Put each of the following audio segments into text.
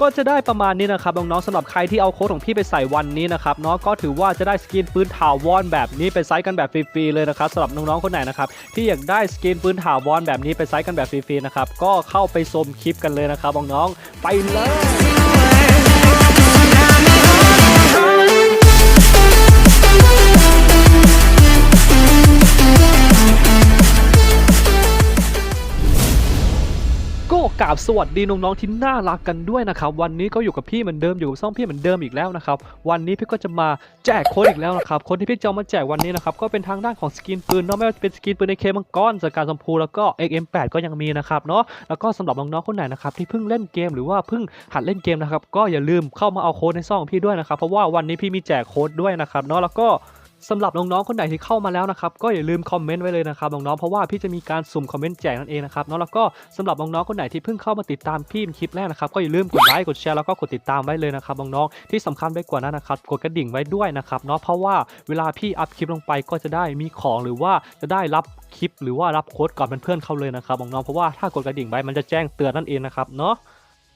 ก็จะได้ประมาณนี้นะครับน้องๆสำหรับใครที่เอาโค้ดของพี่ไปใส่วันนี้นะครับเนาะก็ถือว่าจะได้สกินปืนถาวรแบบนี้ไปไซส์กันแบบฟรีๆเลยนะครับสำหรับน้องๆคนไหนนะครับที่อยากได้สกินปืนถาวรแบบนี้ไปไซส์กันแบบฟรีๆนะครับก็เข้าไปชมคลิปกันเลยนะครับน้องๆไปเลย กราบสวัสดีน้องๆที่น่ารักกันด้วยนะครับ วันนี้ก็อยู่กับพี่เหมือนเดิมอยู่กับซ่องพี่เหมือนเดิมอีกแล้วนะครับวันนี้พี่ก็จะมาแจกโค้ดอีกแล้วนะครับโค้ดที่พี่จะเอามาแจกวันนี้นะครับก็เป็นทางด้านของสกินปืนเนาะไม่ว่าจะเป็นสกินปืนในเคมังกรสการชมพูแล้วก็ XM8 ก็ยังมีนะครับเนาะแล้วก็สำหรับน้องๆคนไหนนะครับที่เพิ่งเล่นเกมหรือว่าเพิ่งหัดเล่นเกมนะครับก็อย่าลืมเข้ามาเอาโค้ดในซ่องของพี่ด้วยนะครับเพราะว่าวันนี้พี่มีแจกโค้ดด้วยนะครับเนาะแล้วก็ สำหรับน้องๆคนไหนที่เข้ามาแล้วนะครับก็อย่าลืมคอมเมนต์ไว้เลยนะครับน้องๆเพราะว่าพี่จะมีการสุ่มคอมเมนต์แจกนั่นเองนะครับเนาะแล้วก็สำหรับน้องๆคนไหนที่เพิ่งเข้ามาติดตามพี่เป็นคลิปแรกนะครับก็อย่าลืมกดไลค์กดแชร์แล้วก็กดติดตามไว้เลยนะครับน้องๆที่สำคัญไปกว่านั้นนะครับกดกระดิ่งไว้ด้วยนะครับเนาะเพราะว่าเวลาพี่อัพคลิปลงไปก็จะได้มีของหรือว่าจะได้รับคลิปหรือว่ารับโค้ดก่อนเพื่อนๆเขาเลยนะครับน้องๆเพราะว่าถ้ากดกระดิ่งไว้มันจะแจ้งเตือนนั่นเองนะครับเนาะ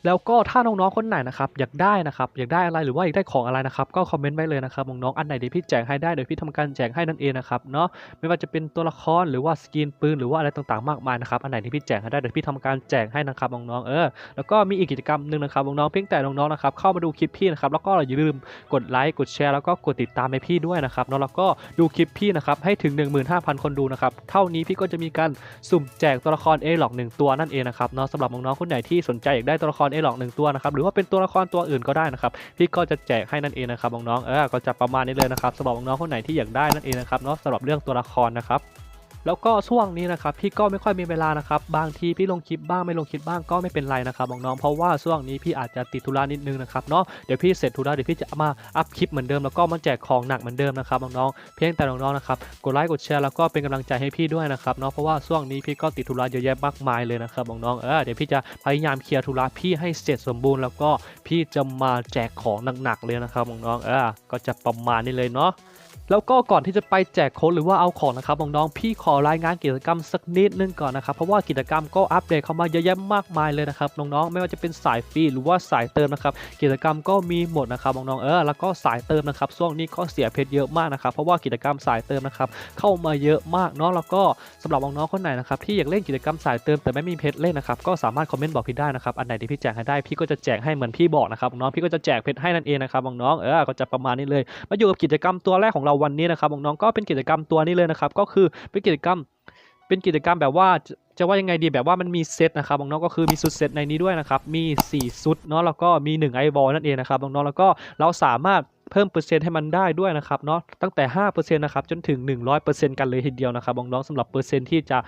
แล้วก็ถ้าน้องๆคนไหนนะครับอยากได้นะครับอยากได้อะไรหรือว่าอยากได้ของอะไรนะครับก็คอมเมนต์ไว้เลยนะครับน้องๆอันไหนเดี๋ยวพี่แจกให้ได้เดี๋ยวพี่ทำการแจกให้นั่นเองนะครับเนาะไม่ว่าจะเป็นตัวละครหรือว่าสกินปืนหรือว่าอะไรต่างๆมากมายนะครับอันไหนที่พี่แจกให้ได้เดี๋ยวพี่ทำการแจกให้นะครับน้องๆเออแล้วก็มีอีกกิจกรรมหนึ่งนะครับน้องๆเพียงแต่น้องๆนะครับเข้ามาดูคลิปพี่นะครับแล้วก็อย่าลืมกดไลค์กดแชร์แล้วก็กดติดตามให้พี่ด้วยนะครับเนาะแล้วก็ดูคลิปพี่นะครับให้ถึง 15,000 คนดูนะครับเท่านี้พี่ก็จะมีการสุ่มแจกตัวละครเอหลอกหนึ่งตัวนั่นเองนะครับเนาะสำหรับน้องๆคนไหนที่สนใจอยากได้ตัวละครเอหลอกหนึ่งตัวนะครับหรือว่าเป็นตัวละครตัวอื่นก็ได้นะครับพี่ก็จะแจกให้นั่นเองนะครับน้องๆเออก็จะประมาณนี้เลยนะครับสำหรับน้องๆคนไหนที่อยากได้นั่นเองนะครับเนาะสำหรับเรื่องตัวละครนะครับ แล้วก็ช่วงนี้นะครับพี่ก็ไม่ค่อยมีเวลานะครับบางทีพี่ลงคลิปบ้างไม่ลงคลิปบ้างก็ไม่เป็นไรนะครับน้องๆเพราะว่าช่วงนี้พี่อาจจะติดธุระนิดนึงนะครับเนาะเดี๋ยวพี่เสร็จธุระเดี๋ยวพี่จะมาอัพคลิปเหมือนเดิมแล้วก็มาแจกของหนักเหมือนเดิมนะครับน้องๆเพียงแต่น้องๆนะครับกดไลค์กดแชร์แล้วก็เป็นกำลังใจให้พี่ด้วยนะครับเนาะเพราะว่าช่วงนี้พี่ก็ติดธุระเยอะแยะมากมายเลยนะครับน้องๆเออเดี๋ยวพี่จะพยายามเคลียร์ธุระพี่ให้เสร็จสมบูรณ์แล้วก็พี่จะมาแจกของหนักๆเลยนะครับน้องๆเออก็จะประมาณนี้เลยเนาะ แล้วก็ก่อนที่จะไปแจกโค้ดหรือว่าเอาของนะครับน้องๆพี่ขอรายงานกิจกรรมสักนิดนึงก่อนนะครับเพราะว่ากิจกรรมก็อัปเดตเข้ามาเยอะแยะมากมายเลยนะครับน้องๆไม่ว่าจะเป็นสายฟรีหรือว่าสายเติมนะครับกิจกรรมก็มีหมดนะครับน้องๆเออแล้วก็สายเติมนะครับช่วงนี้ก็เสียเพชรเยอะมากนะครับเพราะว่ากิจกรรมสายเติมนะครับเข้ามาเยอะมากเนาะแล้วก็สำหรับน้องๆคนไหนนะครับที่อยากเล่นกิจกรรมสายเติมแต่ไม่มีเพชรเล่นนะครับก็สามารถคอมเมนต์บอกพี่ได้นะครับอันไหนที่พี่แจกให้ได้พี่ก็จะแจกให้เหมือนพี่บอกนะครับน้องๆพี่ก็จะแจกเพชรให้นั่นเองนะครับน้องๆเออก็จะประมาณนี้เลยมาอยู่กับกิจกรรมตัวแรกของเราวันนี้นะครับน้องๆก็เป็นกิจกรรมตัวนี้เลยนะครับ ก็คือเป็นกิจกรรมเป็นกิจกรรมแบบว่าจะว่ายังไงดีแบบว่ามันมีเซตนะครับน้องๆก็คือมีสุดเซตในนี้ด้วยนะครับ มี 4 สุดเนาะแล้วก็มี1ไอบอลนั่นเองนะครับน้องๆแล้วก็เราสามารถเพิ่มเปอร์เซ็นต์ให้มันได้ด้วยนะครับเนาะตั้งแต่5%นะครับจนถึง 100%กันเลยทีเดียวนะครับน้องๆสำหรับเปอร์เซ็นต์ที่จะ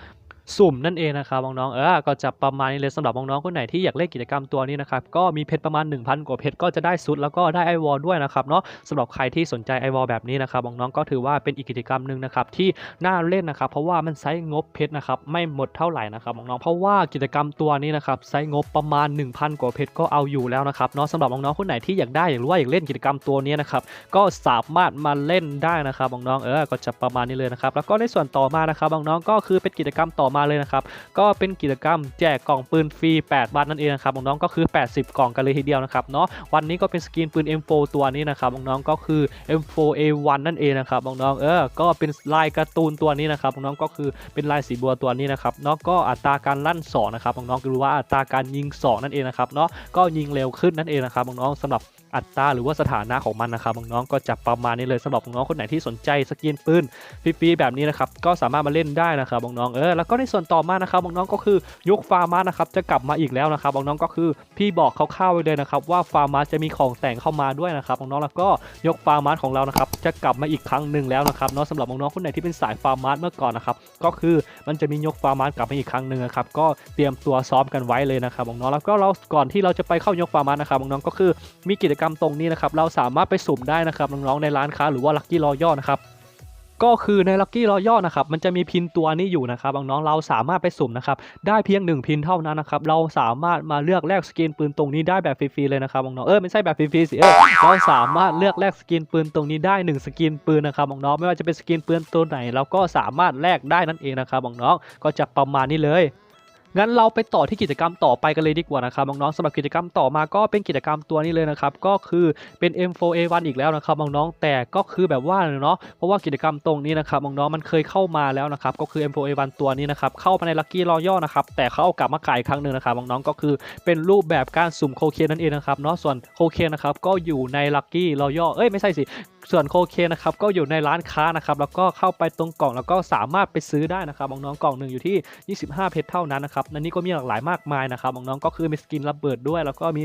สุ่มนั่นเองนะครับน้องๆเออก็จะประมาณนี้เลยสำหรับน้องๆคนไหนที่อยากเล่นกิจกรรมตัวนี้นะครับก็มีเพชรประมาณ 1,000 กว่าเพชรก็จะได้ซุดแล้วก็ได้ไอวอลด้วยนะครับเนาะสำหรับใครที่สนใจไอวอลแบบนี้นะครับน้องๆก็ถือว่าเป็นอีกกิจกรรมหนึ่งนะครับที่น่าเล่นนะครับเพราะว่ามันใช้งบเพชรนะครับไม่หมดเท่าไหร่นะครับน้องๆเพราะว่ากิจกรรมตัวนี้นะครับใช้งบประมาณ 1,000 กว่าเพชรก็เอาอยู่แล้วนะครับเนาะสำหรับน้องๆคนไหนที่อยากได้อยากรู้ว่าอยากเล่นกิจกรรมตัวนี้นะครับก็สามารถมาเล่นได้นะครับน้องๆเออก็จะประมาณนี้เลยนะครับแล้วก็ในส่วนต่อมานะครับน้องๆก็คือเป็นกิจกรรมต่อมาเลยนะครับ ก็เป็นกิจกรรมแจกกล่องปืนฟรี8วันนั่นเองนะครับน้องๆก็คือ 80 กล่องกันเลยทีเดียวนะครับเนาะวันนี้ก็เป็นสกินปืน M4 ตัวนี้นะครับน้องๆก็คือ M4A1 นั่นเองนะครับน้องๆเออก็เป็นลายการ์ตูนตัวนี้นะครับน้องๆก็คือเป็นลายสีบัวตัวนี้นะครับเนาะก็อัตราการลั่น2นะครับน้องๆก็รู้ว่าอัตราการยิง 2 นั่นเองนะครับเนาะก็ยิงเร็วขึ้นนั่นเองนะครับน้องๆสำหรับ อัตราหรือว่าสถานะของมันนะครับน้องๆก็จะประมาณนี้เลยสำหรับน้องคนไหนที่สนใจสกินปืนฟรีๆแบบนี้นะครับก็สามารถมาเล่นได้นะครับน้องๆเออแล้วก็ในส่วนต่อมานะครับน้องๆก็คือยุคฟาร์มาสนะครับจะกลับมาอีกแล้วนะครับน้องๆก็คือพี่บอกคร่าวๆไว้เลยนะครับว่าฟาร์มาสจะมีของแต่งเข้ามาด้วยนะครับน้องๆแล้วก็ยกฟาร์มาสของเรานะครับจะกลับมาอีกครั้งหนึ่งแล้วนะครับเนาะสำหรับน้องๆคนไหนที่เป็นสายฟาร์มาสเมื่อก่อนนะครับก็คือมันจะมียกฟาร์มาสกลับมาอีกครั้งหนึ่งนะครับก็เตรียมตัวซ้อมกันไว้เลยนะครับน้องๆแล้วก็เราก่อนที่เราจะไปเข้ายกฟาร์มานะครับน้องๆก็คือมีกิจกรรมตรงนี้นะครับเราสามารถไปสุ่มได้นะครับน้องๆในร้านค้าหรือว่าลั c กี้รอย่อนะครับก็คือในลั c กี้รอย่อนะครับมันจะมีพินตัวนี้อยู่นะครับน้องๆเราสามารถไปสุ่มนะครับได้เพียงหนึ่งพินเท่านั้นนะครับเราสามารถมาเลือกแลกสกินปืนตรงนี้ได้แบบฟรีๆเลยนะครับน้องๆเออไม่ใช่แบบฟรีๆสิเออเราสามารถเลือกแลกสกินปืนตรงนี้ได้หนึ่งสกินปืนนะครับน้องๆไม่ว่าจะเป็นสกินปืนตัวไหนเราก็สามารถแลกได้นั่นเองนะครับน้องๆก็จะประมาณนี้เลย งั้นเราไปต่อที่กิจกรรมต่อไปกันเลยดีกว่านะครับน้องๆสำหรับกิจกรรมต่อมาก็เป็นกิจกรรมตัวนี้เลยนะครับก็คือเป็น M4A1 อีกแล้วนะครับน้องๆแต่ก็คือแบบว่าเนาะเพราะว่ากิจกรรมตรงนี้นะครับน้องๆมันเคยเข้ามาแล้วนะครับก็คือ M4A1 ตัวนี้นะครับเข้ามาใน Lucky Royale นะครับแต่เขาเอากลับมาขายครั้งหนึ่งนะครับน้องๆก็คือเป็นรูปแบบการสุ่มโคเคนนั่นเองนะครับเนาะส่วนโคเคนนะครับก็อยู่ใน Lucky Royale เอ้ยไม่ใช่สิ ส่วนโคเคนนะครับก็อยู่ในร้านค้านะครับแล้วก็เข้าไปตรงกล่องแล้วก็สามารถไปซื้อได้นะครับน้องๆกล่องหนึ่งอยู่ที่ 25 เพชรเท่านั้นนะครับในนี้ก็มีหลากหลายมากมายนะครับน้องๆก็คือมีสกินระเบิดด้วย แล้วก็มี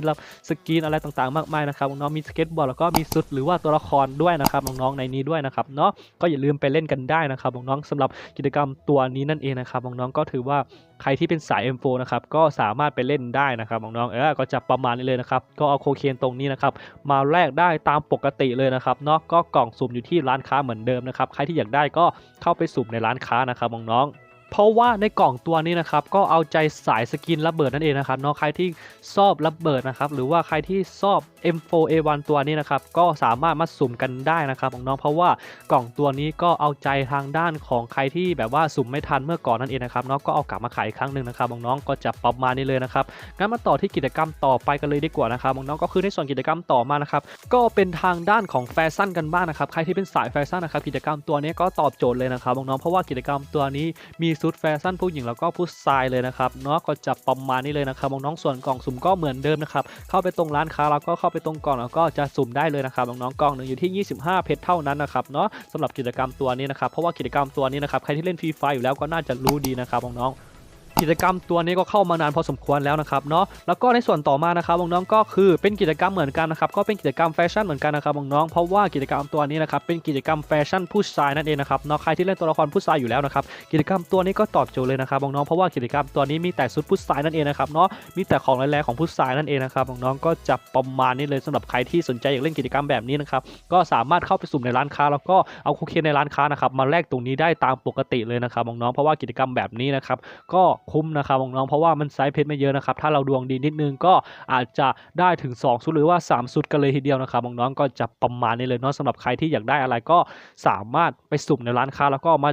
สกินอะไรต่างๆ มากมายนะครับน้องๆมีสเก็ตบอร์ดแล้วก็มีสุดหรือว่าตัวละครด้วยนะครับน้องๆในนี้ด้วยนะครับเนาะก็อย่าลืมไปเล่นกันได้นะครับน้องๆสำหรับกิจกรรมตัวนี้นั่นเองนะครับน้องๆก็ถือว่า ใครที่เป็นสาย M4 นะครับก็สามารถไปเล่นได้นะครับน้องๆเออก็จะประมาณนี้เลยนะครับก็เอาโคเคนตรงนี้นะครับมาแลกได้ตามปกติเลยนะครับเนาะก็กล่องสุ่มอยู่ที่ร้านค้าเหมือนเดิมนะครับใครที่อยากได้ก็เข้าไปสุ่มในร้านค้านะครับน้องๆ เพราะว่าในกล่องตัวนี้นะครับก็เอาใจสายสกินระเบิดนั่นเองนะครับเนาะใครที่ชอบระเบิดนะครับหรือว่าใครที่ชอบ M4A1 ตัวนี้นะครับก็สามารถมาสุ่มกันได้นะครับน้องเพราะว่ากล่องตัวนี้ก็เอาใจทางด้านของใครที่แบบว่าสุ่มไม่ทันเมื่อก่อนนั่นเองนะครับเนาะก็เอากลับมาขายอีกครั้งหนึ่งนะครับน้องก็จะประมาณนี้เลยนะครับงั้นมาต่อที่กิจกรรมต่อไปกันเลยดีกว่านะครับน้องก็คือในส่วนกิจกรรมต่อมานะครับก็เป็นทางด้านของแฟชั่นกันบ้างนะครับใครที่เป็นสายแฟชั่นนะครับกิจกรรมตัวนี้ก็ตอบโจทย์เลยนะครับน้องเพราะว่ากิจกรรมตัวนี้มีชุดแฟชั่นผู้หญิงแล้วก็ผู้ชายเลยนะครับเนาะก็จะประมาณนี้เลยนะครับน้องๆส่วนกล่องสุ่มก็เหมือนเดิมนะครับเข้าไปตรงร้านค้าแล้วก็เข้าไปตรงกล่องแล้วก็จะสุ่มได้เลยนะครับน้องๆกล่องหนึ่งอยู่ที่ 25 เพชรเท่านั้นนะครับเนาะสำหรับกิจกรรมตัวนี้นะครับเพราะว่ากิจกรรมตัวนี้นะครับใครที่เล่นฟรีไฟอยู่แล้วก็น่าจะรู้ดีนะครับน้องๆ กิจกรรมตัวนี้ก็เข้ามานานพอสมควรแล้วนะครับเนาะแล้วก็ในส่วนต่อมานะครับน้องๆก็คือเป็นกิจกรรมเหมือนกันนะครับก็เป็นกิจกรรมแฟชั่นเหมือนกันนะครับน้องๆเพราะว่ากิจกรรมตัวนี้นะครับเป็นกิจกรรมแฟชั่นผู้ชายนั่นเองนะครับเนาะใครที่เล่นตัวละครผู้ชายอยู่แล้วนะครับกิจกรรมตัวนี้ก็ตอบโจทย์เลยนะครับน้องๆเพราะว่ากิจกรรมตัวนี้มีแต่ชุดผู้ชายนั่นเองนะครับเนาะมีแต่ของแรงๆของผู้ชายนั่นเองนะครับน้องๆก็จะประมาณนี้เลยสำหรับใครที่สนใจอยากเล่นกิจกรรมแบบนี้นะครับก็สามารถเข้าไปสุ่มในร้านค้า แล้วก็เอาคุกเคนในร้านค้านะครับมาแลกตรงนี้ได้ตามปกติเลยนะครับน้องๆเพราะว่ากิจกรรมแบบนี้นะครับก็คุ้มนะครับน้องๆเพราะว่ามันไซส์เพชรไม่เยอะนะครับถ้าเราดวงดีนิดนึงก็อาจจะได้ถึง2ชุดหรือว่า3ชุดกันเลยทีเดียวนะครับน้องๆก็จะประมาณนี้เลยเนาะสำหรับใครที่อยากได้อะไรก็สามารถไปสุ่มในร้านค้าแล้วก็มา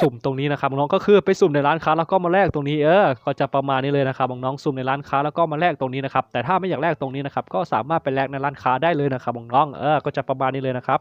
สุ่มตรงนี้นะครับน้องก็คือไปสุ่มในร้านค้าแล้วก็มาแลกตรงนี้เออก็จะประมาณนี้เลยนะครับน้องสุ่มในร้านค้าแล้วก็มาแลกตรงนี้นะครับแต่ถ้าไม่อยากแลกตรงนี้นะครับก็สามารถไปแลกในร้านค้าได้เลยนะครับน้องเออก็จะประมาณนี้เลยนะครับ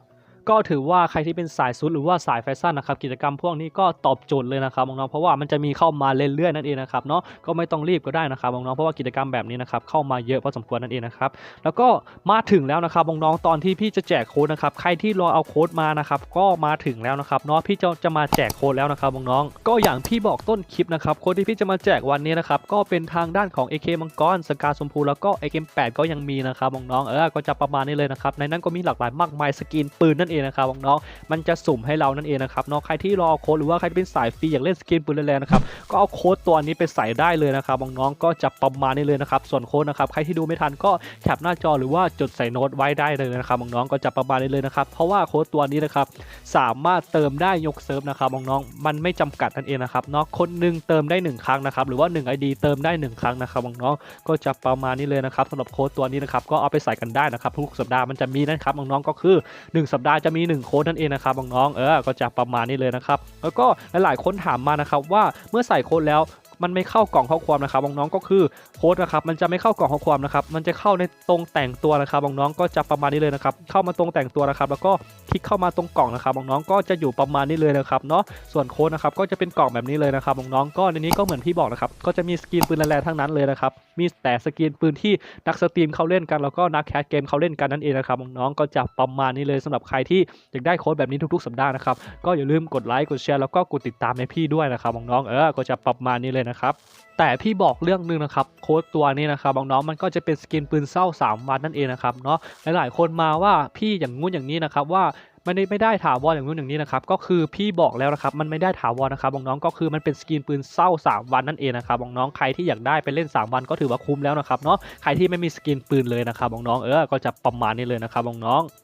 ก็ถือว่าใครที่เป็นสายซุดหรือว่าสายแฟชั่นนะครับกิจกรรมพวกนี้ก็ตอบโจทย์เลยนะครับน้องๆเพราะว่ามันจะมีเข้ามาเรื่อยๆนั่นเองนะครับเนาะก็ไม่ต้องรีบก็ได้นะครับน้องๆเพราะว่ากิจกรรมแบบนี้นะครับเข้ามาเยอะพอสมควรนั่นเองนะครับแล้วก็มาถึงแล้วนะครับน้องๆตอนที่พี่จะแจกโค้ดนะครับใครที่รอเอาโค้ดมานะครับก็มาถึงแล้วนะครับเนาะพี่จะจะมาแจกโค้ดแล้วนะครับน้องๆก็อย่างพี่บอกต้นคลิปนะครับโค้ดที่พี่จะมาแจกวันนี้นะครับก็เป็นทางด้านของ AK มังกรสกาสมพูแล้วก็ AK8 ก็ยังมีนะครับน้องๆเออก็จะประมาณนี้เลยนะครับในนั้นก็มีหลากหลายมากมายสกินปืนนั่นเองนะครับน้องๆมันจะสุ่มให้เรานั่นเองนะครับเนาะใครที่รอโค้ดหรือว่าใครเป็นสายฟรีอยากเล่นสกินปืนแรงๆนะครับก็เอาโค้ดตัวนี้ไปใส่ได้เลยนะครับน้องๆก็จะประมาณนี้เลยนะครับส่วนโค้ดนะครับใครที่ดูไม่ทันก็แคปหน้าจอหรือว่าจดใส่โน้ตไว้ได้เลยนะครับน้องๆก็จะประมาณนี้เลยนะครับเพราะว่าโค้ดตัวนี้นะครับสามารถเติมได้ยกเซิร์ฟนะครับน้องๆมันไม่จำกัดนั่นเองนะครับเนาะคนหนึ่งเติมได้หนึ่งครั้งนะครับหรือว่า 1 ID เติมได้หนึ่งครั้งนะครับน้องๆก็จะประมาณนี้เลยนะครับสำหรับโค้ดตัวนี้นะครับก็เอาไปใส่กันได้นะครับทุกสัปดาห์มันจะมีนะครับน้องๆก็คือ 1 สัปดาห์จะมี1โค้ดนั่นเองนะครับน้องๆเออก็จะประมาณนี้เลยนะครับแล้วก็หลายๆคนถามมานะครับว่าเมื่อใส่โค้ดแล้ว มันไม่เข้ากล่องข้อความนะครับน้องๆก็คือโค้ดนะครับมันจะไม่เข้ากล่องข้อความนะครับมันจะเข้าในตรงแต่งตัวนะครับน้องๆก็จะประมาณนี้เลยนะครับเข้ามาตรงแต่งตัวนะครับแล้วก็คลิกเข้ามาตรงกล่องนะครับน้องๆก็จะอยู่ประมาณนี้เลยนะครับเนาะส่วนโค้ดนะครับก็จะเป็นกล่องแบบนี้เลยนะครับน้องๆก็ในนี้ก็เหมือนพี่บอกนะครับก็จะมีสกินปืนแรงๆทั้งนั้นเลยนะครับมีแต่สกินปืนที่นักสตรีมเขาเล่นกันแล้วก็นักแคสเกมเขาเล่นกันนั่นเองนะครับน้องๆก็จะประมาณนี้เลยสำหรับใครที่อยากได้โค้ดแบบนี้ทุกๆสัปดาห์นะครับก็อย่าลืมกดไลค์กดแชร์แล้วก็กดติดตามให้พี่ด้วยนะครับน้องๆเออก็จะประมาณนี้เลยนะครับแต่พี่บอกเรื่องหนึงนะครับโค้ดตัวนี้นะครับน้องๆมันก็จะเป็นสกินปืนเศร้า 3 วันนั่นเองนะครับเนาะหลายๆคนมาว่าพี่อย่างงู้นอย่างนี้นะครับว่าม่ได้ไม่ได้ถาวรอย่างนู้นอย่างนี้นะครับก็คือพี่บอกแล้วนะครับมันไม่ได้ถาวรนะครับน้องๆก็คือมันเป็นสกินปืนเศร้า 3 วันนั่นเองนะครับน้องๆใครที่อยากได้ไปเล่น 3 วันก็ถือว่าคุ้มแล้วนะครับเนาะใครที่ไม่มีสกินปืนเลยนะครับน้องๆเออก็จะประมาณนี้เลยนะครับน้องๆ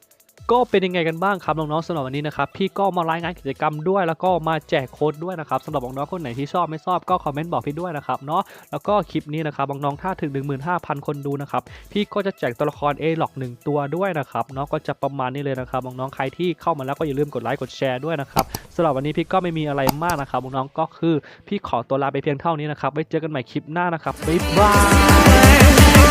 ก็เป็นยังไงกันบ้างครับน้องๆสำหรับวันนี้นะครับพี่ก็มารายงานกิจกรรมด้วย แล้วก็มาแจกโค้ดด้วยนะครับสำหรับน้องๆคนไหนที่ชอบไม่ชอบก็คอมเมนต์บอกพี่ด้วยนะครับเนาะแล้วก็คลิปนี้นะครับน้องๆถ้าถึง 15,000 คนดูนะครับพี่ก็จะแจกตัวละคร A หลอก1ตัวด้วยนะครับเนาะก็จะประมาณนี้เลยนะครับน้องๆใครที่เข้ามาแล้วก็อย่าลืมกดไลค์กดแชร์ด้วยนะครับสำหรับวันนี้พี่ก็ไม่มีอะไรมากนะครับน้องๆก็คือพี่ขอตัวลาไปเพียงเท่านี้นะครับไว้เจอกันใหม่คลิปหน้านะครับบ๊ายบาย